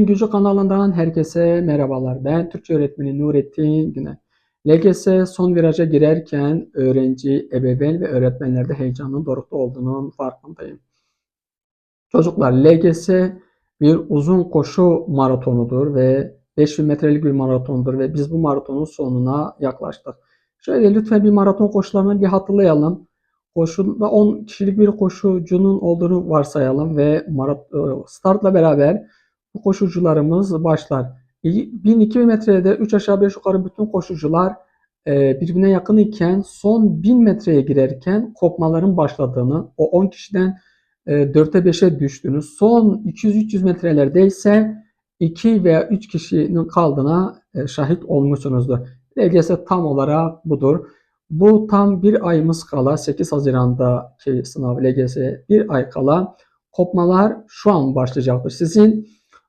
Gücü kanalından herkese merhabalar. Ben Türkçe öğretmeni Nurettin Günay. LGS son viraja girerken öğrenci, ebeveyn ve öğretmenlerde heyecanın dorukta olduğunun farkındayım. Çocuklar LGS bir uzun koşu maratonudur ve 5000 metrelik bir maratondur ve biz bu maratonun sonuna yaklaştık. Şöyle lütfen bir maraton koşularını bir hatırlayalım. Koşuda 10 kişilik bir koşucunun olduğunu varsayalım ve marat- startla beraber bu koşucularımız başlar. 1000-2000 metrede 3 aşağı 5 yukarı bütün koşucular e, birbirine yakın iken son 1000 metreye girerken kopmaların başladığını, o 10 kişiden e, 4'e 5'e düştüğünü, son 200-300 metrelerde ise 2 veya 3 kişinin kaldığına e, şahit olmuşsunuzdur. LGS tam olarak budur. Bu tam bir ayımız kala 8 Haziran'daki sınav LGS bir ay kala kopmalar şu an başlayacaktır. Sizin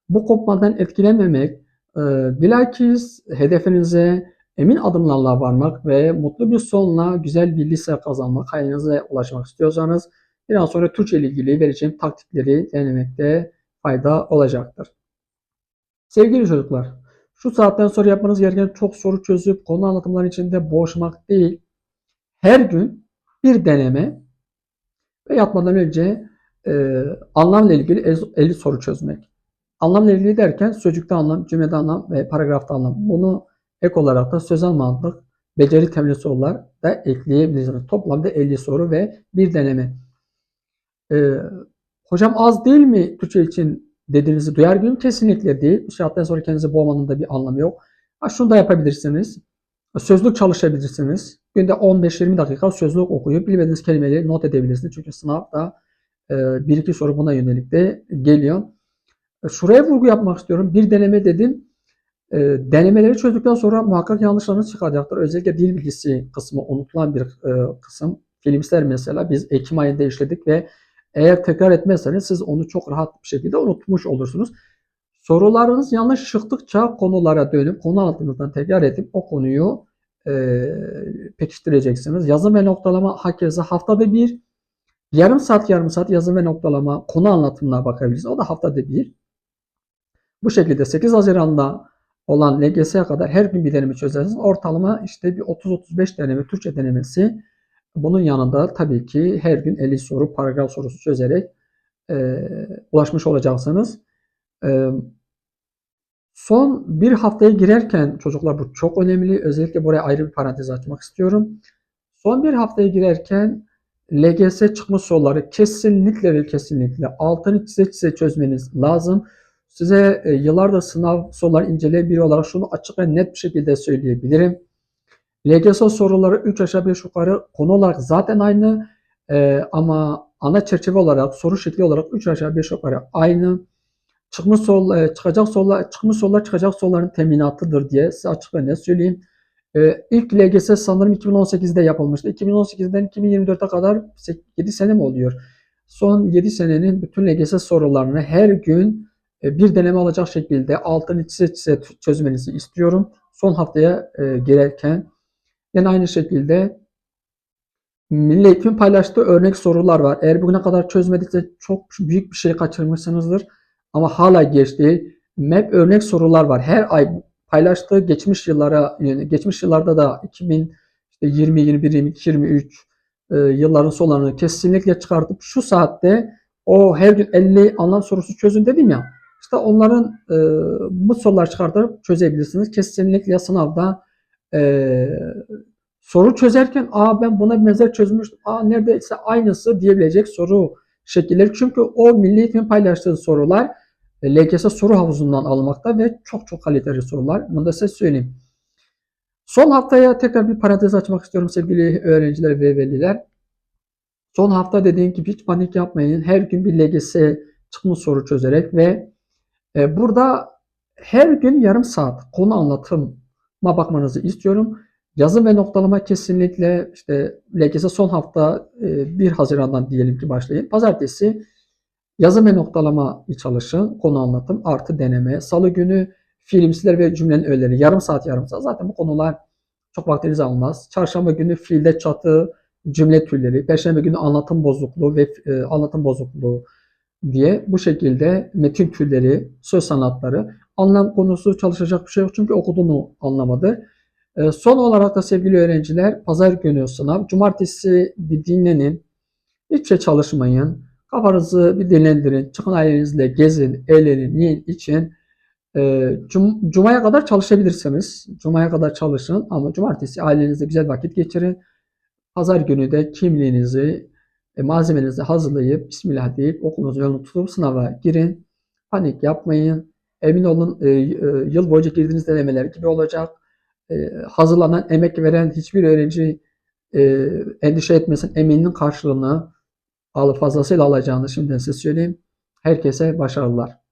bu kopmadan etkilenmemek, e, bilakis hedefinize emin adımlarla varmak ve mutlu bir sonla güzel bir lise kazanmak, hayalinize ulaşmak istiyorsanız biraz sonra Türkçe ile ilgili vereceğim taktikleri denemekte fayda olacaktır. Sevgili çocuklar, şu saatten sonra yapmanız gereken çok soru çözüp konu anlatımları içinde boğuşmak değil, her gün bir deneme ve yatmadan önce e, anlamla ilgili 50 soru çözmek. Anlamla ilgili derken sözcükte anlam, cümlede anlam ve paragrafta anlam. Bunu ek olarak da sözel mantık, beceri temelli sorular da ekleyebilirsiniz. Toplamda 50 soru ve bir deneme. Ee, hocam az değil mi Türkçe için dediğinizi duyar gibiyim? Kesinlikle değil. Şarttan sonra kendinizi boğmanın da bir anlamı yok. Ha, şunu da yapabilirsiniz. Sözlük çalışabilirsiniz. Günde 15-20 dakika sözlük okuyup bilmediğiniz kelimeleri not edebilirsiniz. Çünkü sınavda e, bir iki soru buna yönelik de geliyor. Şuraya vurgu yapmak istiyorum. Bir deneme dedim. E, denemeleri çözdükten sonra muhakkak yanlışlarınız çıkacaktır. Özellikle dil bilgisi kısmı unutulan bir e, kısım. Filmsler mesela biz Ekim ayında işledik ve eğer tekrar etmezseniz siz onu çok rahat bir şekilde unutmuş olursunuz. Sorularınız yanlış çıktıkça konulara dönüp konu altından tekrar edip o konuyu e, pekiştireceksiniz. Yazım ve noktalama hakeza haftada bir yarım saat yarım saat yazım ve noktalama konu anlatımına bakabilirsiniz. O da haftada bir. Bu şekilde 8 Haziran'da olan LGS'ye kadar her gün bir deneme çözersiniz. Ortalama işte bir 30-35 deneme Türkçe denemesi. Bunun yanında tabii ki her gün 50 soru, paragraf sorusu çözerek e, ulaşmış olacaksınız. E, son bir haftaya girerken çocuklar bu çok önemli. Özellikle buraya ayrı bir parantez açmak istiyorum. Son bir haftaya girerken LGS çıkmış soruları kesinlikle ve kesinlikle altını çize çize çözmeniz lazım. Size e, yıllardır sınav soruları inceleyen biri olarak şunu açık ve net bir şekilde söyleyebilirim. LGS soruları 3 aşağı 5 yukarı konu olarak zaten aynı e, ama ana çerçeve olarak soru şekli olarak 3 aşağı 5 yukarı aynı. Çıkmış sorular, e, çıkacak sorular, çıkmış sorular çıkacak soruların teminatıdır diye size açık ve net söyleyeyim. E, ilk LGS sanırım 2018'de yapılmıştı. 2018'den 2024'e kadar 7 sene mi oluyor? Son 7 senenin bütün LGS sorularını her gün bir deneme alacak şekilde altını çize çize çözmenizi istiyorum. Son haftaya e, girerken yine aynı şekilde Milli Eğitim paylaştığı örnek sorular var. Eğer bugüne kadar çözmediyse çok büyük bir şey kaçırmışsınızdır. Ama hala geç değil. MEP örnek sorular var. Her ay paylaştığı geçmiş yıllara, geçmiş yıllarda da 2020, 21, 22, 23 yılların sonlarını kesinlikle çıkartıp şu saatte o her gün 50 anlam sorusu çözün dedim ya. İşte onların e, bu sorular çıkartıp çözebilirsiniz. Kesinlikle sınavda e, soru çözerken aa ben buna benzer çözmüştüm. Aa neredeyse aynısı diyebilecek soru şekilleri. Çünkü o milli eğitim paylaştığı sorular e, LGS soru havuzundan almakta ve çok çok kaliteli sorular. Bunu da size söyleyeyim. Son haftaya tekrar bir parantez açmak istiyorum sevgili öğrenciler ve veliler. Son hafta dediğim gibi hiç panik yapmayın. Her gün bir LGS çıkmış soru çözerek ve e, burada her gün yarım saat konu anlatıma bakmanızı istiyorum. Yazım ve noktalama kesinlikle işte LGS son hafta 1 e, Haziran'dan diyelim ki başlayın. Pazartesi yazım ve noktalama çalışın. Konu anlatım artı deneme. Salı günü fiilimsiler ve cümlenin öğeleri. Yarım saat yarım saat. Zaten bu konular çok vaktinizi almaz. Çarşamba günü fiilde çatı, cümle türleri. Perşembe günü anlatım bozukluğu ve e, anlatım bozukluğu diye bu şekilde metin türleri, söz sanatları, anlam konusu çalışacak bir şey yok çünkü okuduğunu anlamadı. E, son olarak da sevgili öğrenciler pazar günü sınav. Cumartesi bir dinlenin. Hiçbir şey çalışmayın. Kafanızı bir dinlendirin. Çıkın ailenizle gezin, eğlenin, yiyin, için. E, cum Cuma'ya kadar çalışabilirsiniz. Cuma'ya kadar çalışın ama cumartesi ailenizle güzel vakit geçirin. Pazar günü de kimliğinizi, e, hazırlayıp Bismillah deyip okulunuzun yolunu tutup sınava girin. Panik yapmayın. Emin olun e, e, yıl boyunca girdiğiniz denemeler gibi olacak. E, hazırlanan, emek veren hiçbir öğrenci e, endişe etmesin. Emeğinin karşılığını alıp fazlasıyla alacağını şimdiden size söyleyeyim. Herkese başarılar.